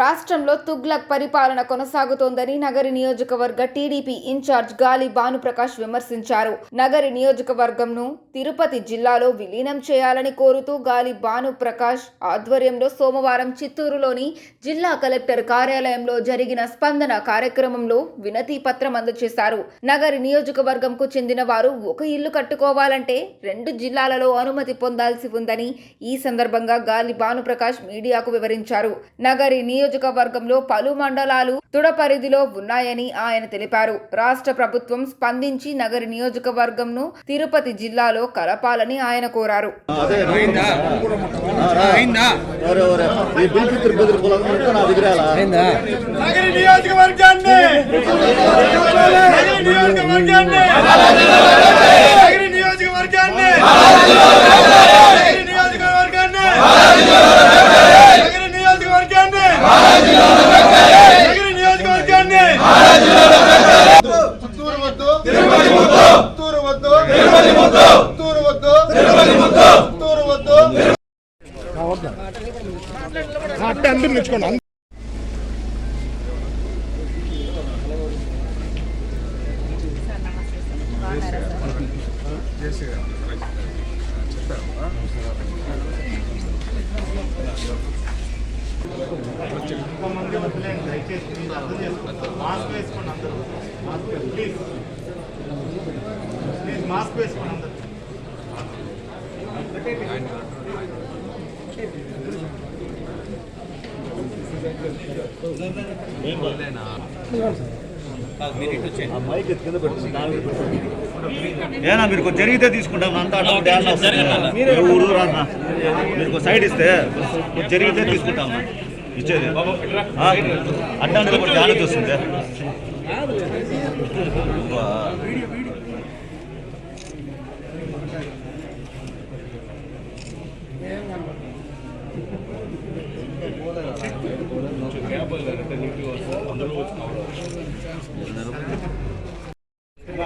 రాష్ట్రంలో తుగ్లక్ పరిపాలన కొనసాగుతోందని నగరి నియోజకవర్గ టీడీపీ ఇన్ఛార్జ్ గాలి భానుప్రకాష్ విమర్శించారు. నగరి నియోజకవర్గంను తిరుపతి జిల్లాలో విలీనం చేయాలని కోరుతూ గాలి భానుప్రకాష్ ఆధ్వర్యంలో సోమవారం చిత్తూరులోని జిల్లా కలెక్టర్ కార్యాలయంలో జరిగిన స్పందన కార్యక్రమంలో వినతి పత్రం అందజేశారు. నగరి నియోజకవర్గంకు చెందిన వారు ఒక ఇల్లు కట్టుకోవాలంటే రెండు జిల్లాలలో అనుమతి పొందాల్సి ఉందని ఈ సందర్భంగా గాలి భానుప్రకాష్ మీడియాకు వివరించారు. నగరి నియోజకవర్గంలో పలు మండలాలు తుడ పరిధిలో ఉన్నాయని ఆయన తెలిపారు. రాష్ట్ర ప్రభుత్వం స్పందించి నగరి నియోజకవర్గంను తిరుపతి జిల్లాలో కలపాలని ఆయన కోరారు. అయిందా అయిందా ఎవరు ఎవరు ఈ బిల్ పిత్రు బెదిరి కులం ఉంటే నా దగ్గర ఎలా? అయిందా నగరి నియోజకవర్గాన్ని నగరి నియోజకవర్గాన్ని నగరి నియోజకవర్గాన్ని నగరి నియోజకవర్గాన్ని నగరి నియోజకవర్గాన్ని నగరి నియోజకవర్గాన్ని చిత్తూరు వద్దు తిరుపతి ముద్దు చిత్తూరు వద్దు తిరుపతి ముద్దు. చిత్తూరు వద్దు. తిరుపతి ముద్దు. చిత్తూరు వద్దు. అంటే అందరు నిల్చుకోండి మాస్క్ వేసుకోండి అందరూ. మాస్క్ ప్లీజ్ మాస్క్ వేసుకోండి అందరూ. ఏనా మీరు జరిగితే తీసుకుంటాం అంతా ఊరు రానా మీరు సైడ్ ఇస్తే జరిగితే తీసుకుంటాం ఇచ్చేది. అడ్డానికి కూడా ధ్యానం చూస్తుంది అందరూ వచ్చిన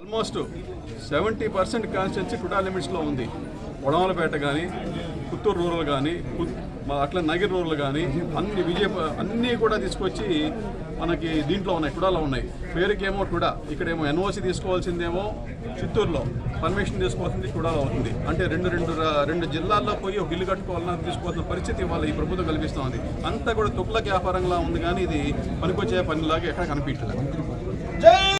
ఆల్మోస్ట్ సెవెంటీ పర్సెంట్ కాన్స్టిట్యున్సీ కుటా లిమిట్స్లో ఉంది. వడమలపేట కానీ పుత్తూరు రూరల్ కానీ అట్లా నగిరి రోడ్లు కానీ అన్ని విజయ అన్నీ కూడా తీసుకొచ్చి మనకి దీంట్లో ఉన్నాయి కుడాలో ఉన్నాయి. పేరుకేమో టుడా ఇక్కడేమో ఎన్ఓసి తీసుకోవాల్సిందేమో చిత్తూరులో. పర్మిషన్ తీసుకోవాల్సింది కూడా అవుతుంది అంటే రెండు రెండు రెండు జిల్లాల్లో పోయి ఒక ఇల్లు కట్టుకోవాలన్నా తీసుకోవాల్సిన పరిస్థితి ఇవాళ ఈ ప్రభుత్వం కల్పిస్తోంది అంతా కూడా తుక్లక్ వ్యాపారంలా ఉంది కానీ ఇది పనికొచ్చే పనిలాగా ఎక్కడ కనిపించలేదు